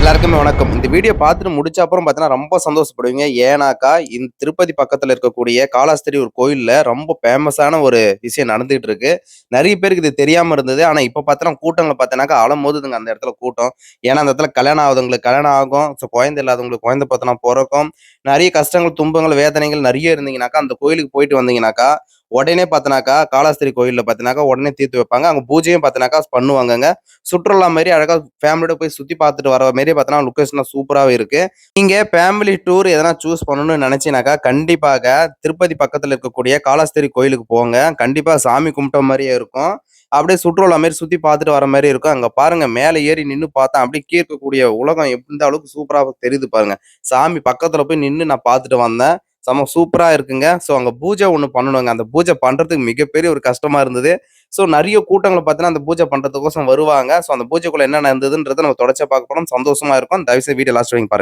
எல்லாருக்குமே வணக்கம். இந்த வீடியோ பார்த்துட்டு முடிச்ச அப்புறம் பார்த்தீங்கன்னா ரொம்ப சந்தோஷப்படுவீங்க. ஏன்னாக்கா இந்த திருப்பதி பக்கத்தில் இருக்கக்கூடிய காலாஸ்திரி ஒரு கோயிலில் ரொம்ப ஃபேமஸான ஒரு விஷயம் நடந்துகிட்டு இருக்கு நிறைய பேருக்கு இது தெரியாமல் இருந்தது. ஆனால் இப்போ பார்த்தோன்னா கூட்டங்களை பார்த்தீங்கன்னாக்கா அலமோதுங்க அந்த இடத்துல கூட்டம். ஏன்னா அந்த இடத்துல கல்யாணம் ஆகுதுங்களுக்கு கல்யாணம் ஆகும். ஸோ குழந்தை இல்லாதவங்களுக்கு குழந்தை பார்த்தோன்னா பிறக்கும். நிறைய கஷ்டங்கள் துன்பங்கள் வேதனைகள் நிறைய இருந்தீங்கன்னாக்கா அந்த கோயிலுக்கு போயிட்டு வந்தீங்கன்னாக்கா உடனே பார்த்தனாக்கா காலாஸ்திரி கோயிலில் பார்த்தினாக்கா உடனே தீர்த்து வைப்பாங்க. அங்கே பூஜையும் பார்த்தனாக்கா பண்ணுவாங்கங்க. சுற்றுலா மாதிரி அழகாக ஃபேமிலியோட போய் சுற்றி பார்த்துட்டு வர மாதிரி பார்த்தோன்னா லொக்கேஷன் சூப்பராகவே இருக்குது இங்கே ஃபேமிலி டூர் எதனா சூஸ் பண்ணணும்னு நினச்சினாக்கா கண்டிப்பாக திருப்பதி பக்கத்தில் இருக்கக்கூடிய காலாஸ்திரி கோயிலுக்கு போங்க. கண்டிப்பாக சாமி கும்பிட்ட மாதிரியே இருக்கும். அப்படியே சுற்றுலா மாதிரி சுற்றி பார்த்துட்டு வர மாதிரி இருக்கும். அங்கே பாருங்க மேலே ஏறி நின்று பார்த்தா அப்படியே கீழ இருக்கக்கூடிய உலகம் எந்த அளவுக்கு சூப்பராக தெரியுது பாருங்க. சாமி பக்கத்தில் போய் நின்று நான் பார்த்துட்டு வந்தேன். செம சூப்பராக இருக்குங்க. ஸோ அங்கே பூஜை ஒன்று பண்ணணுங்க. அந்த பூஜை பண்றதுக்கு மிகப்பெரிய ஒரு கஷ்டமா இருந்தது. ஸோ நிறைய கூட்டங்களை பார்த்தீங்கன்னா அந்த பூஜை பண்றதுக்கோசம் வருவாங்க. ஸோ அந்த பூஜைக்குள்ள என்னென்ன இருந்ததுன்றதை நம்ம தொடர்ச்சியா பார்க்க போகிறோம் சந்தோஷமா இருக்கும். தயவுசெய்து வீடியோ லாஸ்ட் வரைக்கும்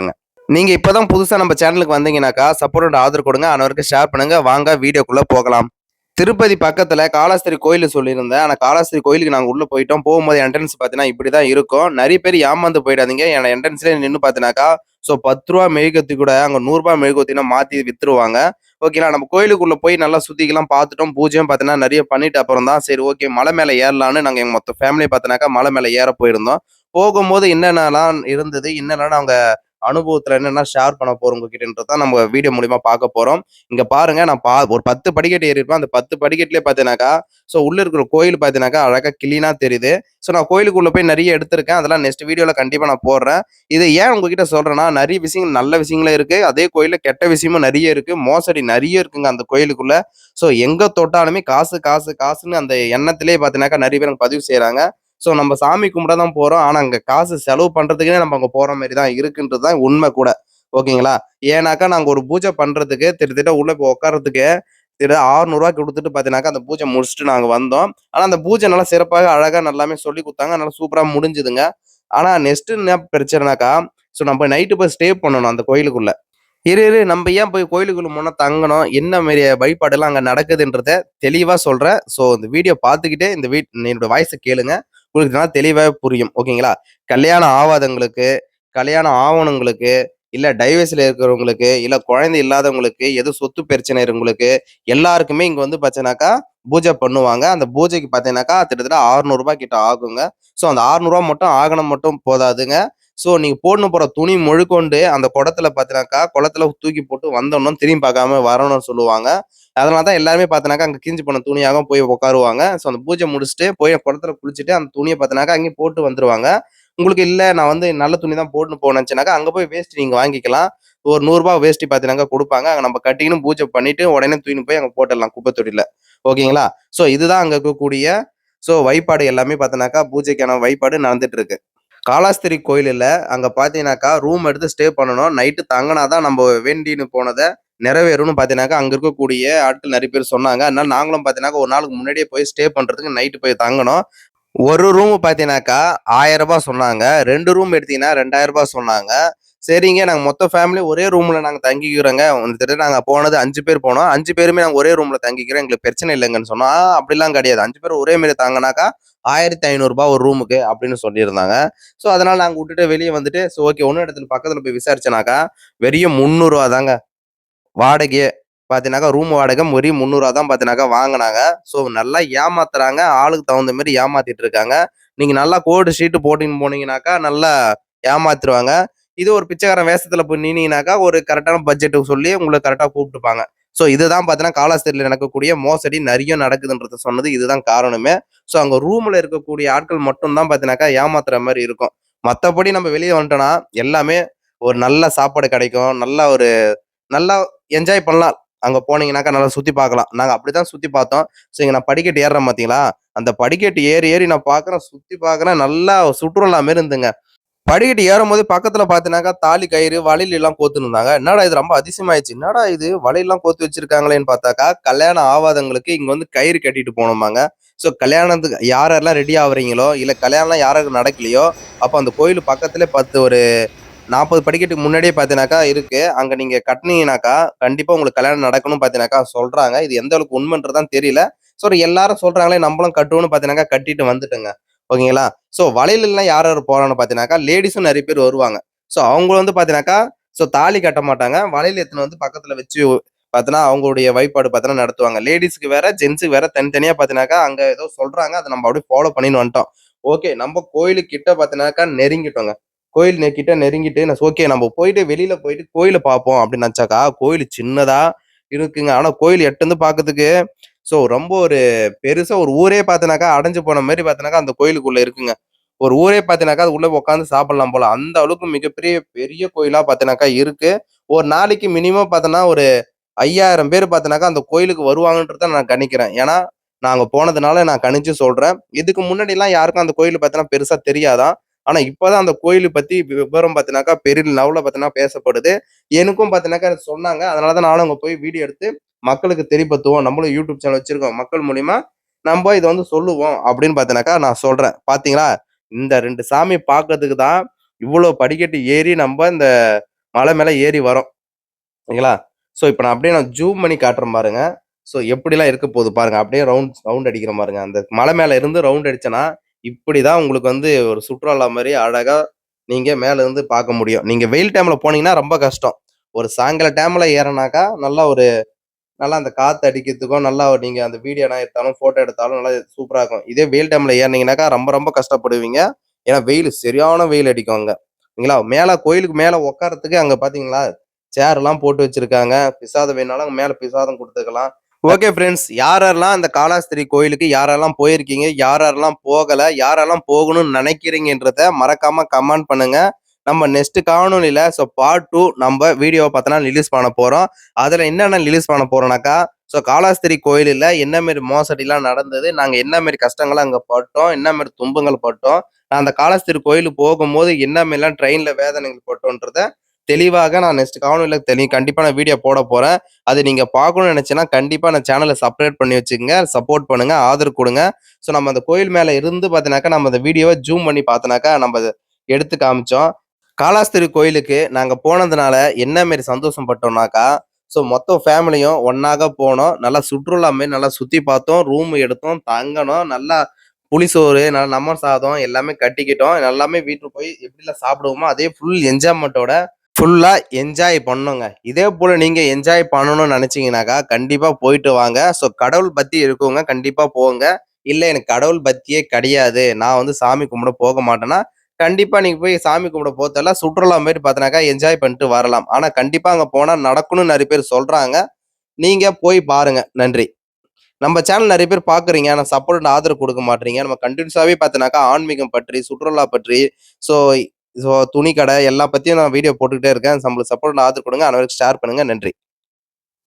நீங்கள் இப்போ தான் புதுசாக நம்ம சேனலுக்கு வந்தீங்கன்னாக்கா சப்போர்ட் ஆதரவு கொடுங்க. அனைவருக்கும் ஷேர் பண்ணுங்க. வாங்க வீடியோக்குள்ள போகலாம். திருப்பதி பக்கத்தில் காலாஸ்திரி கோயில் சொல்லியிருந்தேன். ஆனால் காலாஸ்திரி கோயிலுக்கு நாங்கள் உள்ளே போயிட்டோம். போகும்போது என்ட்ரன்ஸ் பார்த்தீங்கன்னா இப்படி தான் இருக்கும். நிறைய பேர் ஏமாந்து போயிடாதீங்க. என் என்ட்ரன்ஸ்லேயே நின்று பார்த்தினாக்கா ஸோ பத்து ரூபா மெழுகத்தி கூட அங்கே நூறுரூபா மெழுகத்தினா மாற்றி விற்றுருவாங்க ஓகேங்களா நம்ம கோயிலுக்குள்ளே போய் நல்லா சுத்திக்கலாம் பார்த்துட்டோம் பூஜையும் பார்த்தீங்கன்னா நிறைய பண்ணிட்டு அப்புறம் தான் சரி ஓகே மலை மேலே ஏறலான்னு நாங்கள் எங்கள் மொத்த ஃபேமிலியை பார்த்தினாக்கா மலை மேலே ஏற போயிருந்தோம். போகும்போது என்னென்னலாம் இருந்தது? என்னென்னலாம் அவங்க அனுபவத்துல என்னென்ன ஷேர் பண்ண போறோம் தான் நம்ம வீடியோ மூலியமா பார்க்க போறோம். இங்க பாருங்க நான் பா ஒரு பத்து படிக்கட்டு ஏறி இருப்பேன் அந்த பத்து படிக்கட்டுலயே பார்த்தீங்கன்னாக்கா ஸோ உள்ள இருக்கிற கோயில் பார்த்தீங்கன்னாக்கா அழகா கிளீனா தெரியுது. ஸோ நான் கோயிலுக்குள்ள போய் நிறைய எடுத்திருக்கேன். அதெல்லாம் நெக்ஸ்ட் வீடியோல கண்டிப்பா நான் போடுறேன். இது ஏன் உங்ககிட்ட சொல்றேன்னா நிறைய விஷயங்கள் நல்ல விஷயங்களும் இருக்கு. அதே கோயிலில் கெட்ட விஷயமும் நிறைய இருக்கு. மோசடி நிறைய இருக்குங்க அந்த கோயிலுக்குள்ள. ஸோ எங்க தொட்டாலுமே காசு காசு காசுன்னு அந்த எண்ணத்திலே பார்த்தீங்கன்னாக்கா நிறைய பேர் பதிவு செய்கிறாங்க ஸோ நம்ம சாமி கும்பிட தான் போகிறோம் ஆனால் அங்கே காசு செலவு பண்றதுக்குன்னே நம்ம அங்கே போகிற மாதிரி தான் இருக்குன்றது தான் உண்மை கூட. ஓகேங்களா? ஏன்னாக்கா நாங்கள் ஒரு பூஜை பண்ணுறதுக்கு திட்டத்திட்ட உள்ளே போய் உட்கார்றதுக்கு திட்ட ஆறுநூறுவா கொடுத்துட்டு பார்த்தீங்கன்னாக்கா அந்த பூஜை முடிச்சுட்டு நாங்கள் வந்தோம். ஆனால் அந்த பூஜை நல்லா சிறப்பாக அழகாக நல்லாமே சொல்லி கொடுத்தாங்க. நல்லா சூப்பராக முடிஞ்சுதுங்க. ஆனால் நெக்ஸ்ட் என்ன பிரச்சனைனாக்கா ஸோ நம்ம நைட்டு போய் ஸ்டே பண்ணணும் அந்த கோயிலுக்குள்ளே. இரு இரு நம்ம ஏன் போய் கோயிலுக்குள்ள முன்னே தங்கணும்? என்ன மாரி வழிபாடெல்லாம் அங்கே நடக்குதுன்றத தெளிவாக சொல்கிறேன் ஸோ இந்த வீடியோ பார்த்துக்கிட்டே இந்த வீட் என்னோட வாய்ஸை கேளுங்க. உங்களுக்கு நல்லா தெளிவாக புரியும். ஓகேங்களா? கல்யாணம் ஆகாதவங்களுக்கு கல்யாணம் ஆவணங்களுக்கு இல்லை டைவர்ஸில் இருக்கிறவங்களுக்கு இல்லை குழந்தை இல்லாதவங்களுக்கு எது சொத்து பிரச்சனை இருக்கவங்களுக்கு எல்லாருக்குமே இங்கே வந்து பார்த்தீங்கன்னாக்கா பூஜை பண்ணுவாங்க. அந்த பூஜைக்கு பார்த்தீங்கன்னாக்கா கிட்டத்தட்ட ஆறுநூறுபா கிட்ட ஆகுங்க. ஸோ அந்த ஆறுநூறுவா மட்டும் ஆகணும் மட்டும் போதாதுங்க. ஸோ நீங்கள் போடணும் போகிற துணி முழுக்கொண்டு அந்த குடத்துல பார்த்தீங்கன்னாக்கா குளத்துல தூக்கி போட்டு வந்தோம்னா திரும்பி பார்க்காம வரணும்னு சொல்லுவாங்க. அதனால தான் எல்லாருமே பார்த்தினாக்கா அங்கே கிழிஞ்சு போன துணியாக போய் உட்காருவாங்க ஸோ அந்த பூஜை முடிச்சுட்டு போய் குளத்துல குளிச்சுட்டு அந்த துணியை பார்த்தினாக்கா அங்கேயும் போட்டு வந்துருவாங்க. உங்களுக்கு இல்லை நான் வந்து நல்ல துணி தான் போட்டுன்னு போனேன்னாக்கா அங்கே போய் வேஷ்டி நீங்கள் வாங்கிக்கலாம். ஒரு நூறுரூபா வேஷ்டி பார்த்தினாக்கா கொடுப்பாங்க. அங்கே நம்ம கட்டிக்கணும் பூஜை பண்ணிட்டு உடனே தூக்கின்னு போய் அங்கே போட்டுடலாம் குப்பை தொட்டியில. ஓகேங்களா? ஸோ இதுதான் அங்கே இருக்கக்கூடிய ஸோ வழிபாடு எல்லாமே பார்த்தினாக்கா பூஜைக்கான வழிபாடு நடந்துட்டு இருக்கு. காலாஸ்திரி கோயிலில் அங்கே பார்த்தீங்கன்னாக்கா ரூம் எடுத்து ஸ்டே பண்ணணும். நைட்டு தங்கினாதான் நம்ம வேண்டின்னு போனதை நிறைவேறும்னு பார்த்தீங்கன்னாக்கா அங்கே இருக்கக்கூடிய ஆட்கள் நிறைய பேர் சொன்னாங்க. அதனால நாங்களும் பார்த்தீங்கன்னாக்கா ஒரு நாளுக்கு முன்னாடியே போய் ஸ்டே பண்ணுறதுக்கு நைட்டு போய் தங்கணும். ஒரு ரூம் பார்த்தீங்கன்னாக்கா ஆயிரம் ரூபாய் சொன்னாங்க. ரெண்டு ரூம் எடுத்தீங்கன்னா ரெண்டாயிரம் ரூபாய் சொன்னாங்க. சரிங்க நாங்கள் மொத்த ஃபேமிலி ஒரே ரூமில் நாங்கள் தங்கிக்கிறோங்க. வந்துட்டு நாங்கள் போனது அஞ்சு பேர் போனோம். அஞ்சு பேருமே நாங்கள் ஒரே ரூமில் தங்கிக்கிறோம். எங்களுக்கு பிரச்சனை இல்லைங்கன்னு சொன்னால் அப்படிலாம் கிடையாது. அஞ்சு பேர் ஒரே மாதிரி தாங்கினாக்கா ஆயிரத்தி ஐநூறுரூபா ஒரு ரூமுக்கு அப்படின்னு சொல்லியிருந்தாங்க. ஸோ அதனால் நாங்கள் விட்டுட்டு வெளியே வந்துட்டு ஸோ ஓகே ஒன்றும் இடத்துல பக்கத்தில் போய் விசாரிச்சனாக்கா வெறியும் முந்நூறுரூவா தாங்க. வாடகையே பார்த்தீங்கன்னாக்கா ரூம் வாடகை வெறும் முந்நூறுவா தான் பார்த்தீங்கன்னாக்கா வாங்கினாங்க. ஸோ நல்லா ஏமாத்துறாங்க. ஆளுக்கு தகுந்த மாதிரி ஏமாத்திட்டு இருக்காங்க. நீங்கள் நல்லா கோடு ஷீட்டு போட்டின்னு போனீங்கன்னாக்கா நல்லா ஏமாத்துருவாங்க. இது ஒரு பிச்சைக்காரன் வேஷத்துல போய் நின்னீங்கனாக்கா ஒரு கரெக்டான பட்ஜெட்டுக்கு சொல்லி உங்களை கரெக்டாக கூப்பிட்டுப்பாங்க. ஸோ இதுதான் பார்த்தீங்கன்னா காலாஸ்திரியில் நடக்கக்கூடிய மோசடி நிறைய நடக்குதுன்றத சொன்னது இதுதான் காரணமே. ஸோ அங்கே ரூமில் இருக்கக்கூடிய ஆட்கள் மட்டும் தான் பார்த்தீங்கன்னாக்கா ஏமாத்துற மாதிரி இருக்கும். மற்றபடி நம்ம வெளியே வந்துட்டோம்னா எல்லாமே ஒரு நல்ல சாப்பாடு கிடைக்கும். நல்ல ஒரு நல்லா என்ஜாய் பண்ணலாம். அங்கே போனீங்கன்னாக்கா நல்லா சுற்றி பார்க்கலாம். நாங்கள் அப்படி தான் சுற்றி பார்த்தோம். ஸோ இங்கே நான் படிக்கட்டு ஏறுறேன் பார்த்தீங்களா அந்த படிக்கட்டு ஏறி ஏறி நான் பார்க்குறேன் சுற்றி பார்க்குறேன் நல்லா சுற்றுலா மாரி இருந்துங்க. படிக்கட்டு ஏறும்போது பக்கத்துல பாத்தீங்கன்னாக்கா தாலி கயிறு வலையில எல்லாம் கோத்துன்னு இருந்தாங்க. என்னடா இது ரொம்ப அதிசயமாயிடுச்சு? என்னடா இது? வலையெல்லாம் கோத்து வச்சிருக்காங்களேன்னு பார்த்தாக்கா கல்யாணம் ஆவாதங்களுக்கு இங்க வந்து கயிறு கட்டிட்டு போனோமாங்க ஸோ கல்யாணத்துக்கு யார் யாரெல்லாம் ரெடி ஆகுறீங்களோ இல்ல கல்யாணம்லாம் யாருக்கு நடக்கலையோ அப்போ அந்த கோயில் பக்கத்துல பத்து ஒரு நாற்பது படிக்கட்டுக்கு முன்னாடியே பார்த்தீங்கன்னாக்கா இருக்கு. அங்க நீங்க கட்டினீங்கனாக்கா கண்டிப்பா உங்களுக்கு கல்யாணம் நடக்கணும் பார்த்தீங்கன்னாக்கா சொல்றாங்க. இது எந்த அளவுக்கு உண்மைன்றதான் தெரியல. ஸோ எல்லாரும் சொல்றாங்களே நம்மளும் கட்டுவோம்னு பார்த்தீங்கன்னாக்கா கட்டிட்டு வந்துட்டுங்க. ஓகேங்களா? ஸோ வலையில யார் யார் போகிறான்னு பார்த்தீங்கன்னாக்கா லேடிஸும் நிறைய பேர் வருவாங்க. ஸோ அவங்க வந்து பார்த்தீங்கன்னாக்கா ஸோ தாலி கட்ட மாட்டாங்க. வளையல் எடுத்துன்னு வந்து பக்கத்தில் வச்சு பார்த்தீங்கன்னா அவங்களுடைய வழிபாடு பார்த்தீங்கன்னா நடத்துவாங்க. லேடிஸுக்கு வேற ஜென்ஸுக்கு வேற தனித்தனியாக பார்த்தீங்கன்னாக்கா அங்கே ஏதோ சொல்கிறாங்க அதை நம்ம அப்படியே ஃபாலோ பண்ணின்னு வந்துட்டோம். ஓகே நம்ம கோயிலுக்கு கிட்ட பார்த்தீங்கன்னாக்கா நெருங்கிட்டோங்க. கோயில் கிட்ட நெருங்கிட்டு நான் ஓகே நம்ம போயிட்டு வெளியில போயிட்டு கோயிலை பார்ப்போம் அப்படின்னு நினைச்சாக்கா கோயில் சின்னதா இருக்குங்க. ஆனா கோயில் எட்டு வந்து ஸோ ரொம்ப ஒரு பெருசா ஒரு ஊரே பார்த்தீங்கன்னாக்கா அடைஞ்சு போன மாதிரி பார்த்தீங்கன்னாக்கா அந்த கோயிலுக்குள்ள இருக்குங்க. ஒரு ஊரே பார்த்தீங்கன்னாக்கா அது உள்ள உட்காந்து சாப்பிடலாம் போல. அந்த அளவுக்கு மிகப்பெரிய பெரிய கோயிலா பார்த்தீங்கன்னாக்கா இருக்கு. ஒரு நாளைக்கு மினிமம் பார்த்தோன்னா ஒரு ஐயாயிரம் பேர் பார்த்தீங்கன்னாக்கா அந்த கோயிலுக்கு வருவாங்கன்றத நான் கணிக்கிறேன். ஏன்னா நாங்க போனதுனால நான் கணிச்சு சொல்றேன். இதுக்கு முன்னாடி எல்லாம் யாருக்கும் அந்த கோயில் பார்த்தோன்னா பெருசா தெரியாதான். ஆனா இப்பதான் அந்த கோயிலை பத்தி விவரம் பார்த்தினாக்கா பெரிய லவ்ல பார்த்தீங்கன்னா பேசப்படுது. எனக்கும் பார்த்தினாக்கா சொன்னாங்க. அதனாலதான் நானும் அங்கே போய் வீடியோ எடுத்து மக்களுக்கு தெரிவித்துவோம் நம்மளும் யூடியூப் சேனல் வச்சிருக்கோம். மக்கள் மூலியமா நம்ம இதை வந்து சொல்லுவோம் அப்படின்னு பார்த்தினாக்கா நான் சொல்றேன். பாத்தீங்களா? இந்த ரெண்டு சாமி பார்க்கறதுக்கு தான் இவ்வளோ படிக்கட்டு ஏறி நம்ம இந்த மலை மேலே ஏறி வரோம். ஓகேங்களா ஸோ இப்போ நான் அப்படியே நான் ஜூம் பண்ணி காட்டுறேன் பாருங்க. ஸோ எப்படிலாம் இருக்க போகுது பாருங்க. அப்படியே ரவுண்ட் ரவுண்ட் அடிக்கிற பாருங்க. அந்த மலை மேலே இருந்து ரவுண்ட் அடிச்சேன்னா இப்படிதான் உங்களுக்கு வந்து ஒரு சுற்றுலா மாதிரி அழகா நீங்க மேல இருந்து பார்க்க முடியும். நீங்க வெயில் டைம்ல போனீங்கன்னா ரொம்ப கஷ்டம். ஒரு சாயங்கால டைம்ல ஏறினாக்கா நல்லா ஒரு நல்லா அந்த காத்து அடிக்கிறதுக்கும் நல்லா நீங்கள் நீங்க அந்த வீடியோ எடுத்தாலும் போட்டோ எடுத்தாலும் நல்லா சூப்பரா இருக்கும். இதே வெயில் டைம்ல ஏறினீங்கன்னாக்கா ரொம்ப ரொம்ப கஷ்டப்படுவீங்க. ஏன்னா வெயில் சரியான வெயில் அடிக்கும் அங்க சரிங்களா மேல கோயிலுக்கு மேல உட்காரத்துக்கு அங்க பாத்தீங்களா? சேர்லாம் போட்டு வச்சிருக்காங்க. பிசாதம் வேணாலும் அங்கே மேல பிசாதம் கொடுத்துக்கலாம். ஓகே ஃப்ரெண்ட்ஸ் யாரெல்லாம் அந்த காலாஸ்திரி கோயிலுக்கு யாரெல்லாம் போயிருக்கீங்க யாரெல்லாம் போகல யாரெல்லாம் போகணும்னு நினைக்கிறீங்கன்றத மறக்காம கமெண்ட் பண்ணுங்க. நம்ம நெக்ஸ்ட் காணொலியில் ஸோ பார்ட் டூ நம்ம வீடியோவை பார்த்தோன்னா ரிலீஸ் பண்ண போறோம். அதுல என்னென்ன ரிலீஸ் பண்ண போறோம்னாக்கா ஸோ காலாஸ்திரி கோயிலில் என்ன மாரி மோசடிலாம் நடந்தது நாங்க என்ன மாரி கஷ்டங்கள் அங்க பட்டோம் என்னமாரி துன்பங்கள் பட்டோம் நான் அந்த காலாஸ்திரி கோயிலுக்கு போகும்போது என்ன மாரிலாம் ட்ரெயின்ல வேதனைகள் பட்டோன்றதை தெளிவாக நான் நெக்ஸ்ட் காணொலியில் தெளி கண்டிப்பாக நான் வீடியோ போட போகிறேன் அது நீங்கள் பார்க்கணும்னு நினச்சின்னா கண்டிப்பாக நான் சேனலை சப்ரேட் பண்ணி வச்சுக்கோங்க. சப்போர்ட் பண்ணுங்கள் ஆதரவு கொடுங்க. ஸோ நம்ம அந்த கோயில் மேலே இருந்து பார்த்தீங்கன்னாக்கா நம்ம அந்த வீடியோவை ஜூம் பண்ணி பார்த்தோன்னாக்கா நம்ம அதை எடுத்து காமிச்சோம். காலாஸ்திரி கோயிலுக்கு நாங்கள் போனதுனால என்ன மாரி சந்தோஷம் பட்டோம்னாக்கா ஸோ மொத்த ஃபேமிலியும் ஒன்றாக போனோம். நல்லா சுற்றுலா நல்லா சுற்றி பார்த்தோம். ரூம் எடுத்தோம் தங்கணும் நல்லா புளிசோறு நல்லா நம்ம சாதம் எல்லாமே கட்டிக்கிட்டோம். எல்லாமே வீட்டுக்கு போய் எப்படிலாம் சாப்பிடுவோமோ அதே ஃபுல் என்ஜாய்மெண்ட்டோட ஃபுல்லாக என்ஜாய் பண்ணுங்க. இதே போல் நீங்கள் என்ஜாய் பண்ணணும்னு நினச்சிங்கனாக்கா கண்டிப்பாக போயிட்டு வாங்க. ஸோ கடவுள் பற்றி இருக்கவங்க கண்டிப்பாக போங்க. இல்லை எனக்கு கடவுள் பத்தியே கிடையாது. நான் வந்து சாமி கும்பிட போக மாட்டேன்னா கண்டிப்பாக நீங்கள் போய் சாமி கும்பிட போத்தெல்லாம் சுற்றுலா மாதிரி பார்த்தனாக்கா என்ஜாய் பண்ணிட்டு வரலாம். ஆனால் கண்டிப்பாக அங்கே போனால் நடக்கணும்னு நிறைய பேர் சொல்கிறாங்க நீங்கள் போய் பாருங்கள் நன்றி. நம்ம சேனல் நிறைய பேர் பார்க்குறீங்க ஆனால் சப்போர்ட் ஆதரவு கொடுக்க மாட்டீங்க. நம்ம கண்டினியூஸாகவே பார்த்தனாக்கா ஆன்மீகம் பற்றி சுற்றுலா பற்றி ஸோ ஸோ துணி கடை எல்லா பத்தியும் நான் வீடியோ போட்டுக்கிட்டே இருக்கேன். நம்மளுக்கு சப்போர்ட் ஆதரவு கொடுங்க. அனைவருக்கு ஷேர் பண்ணுங்க. நன்றி.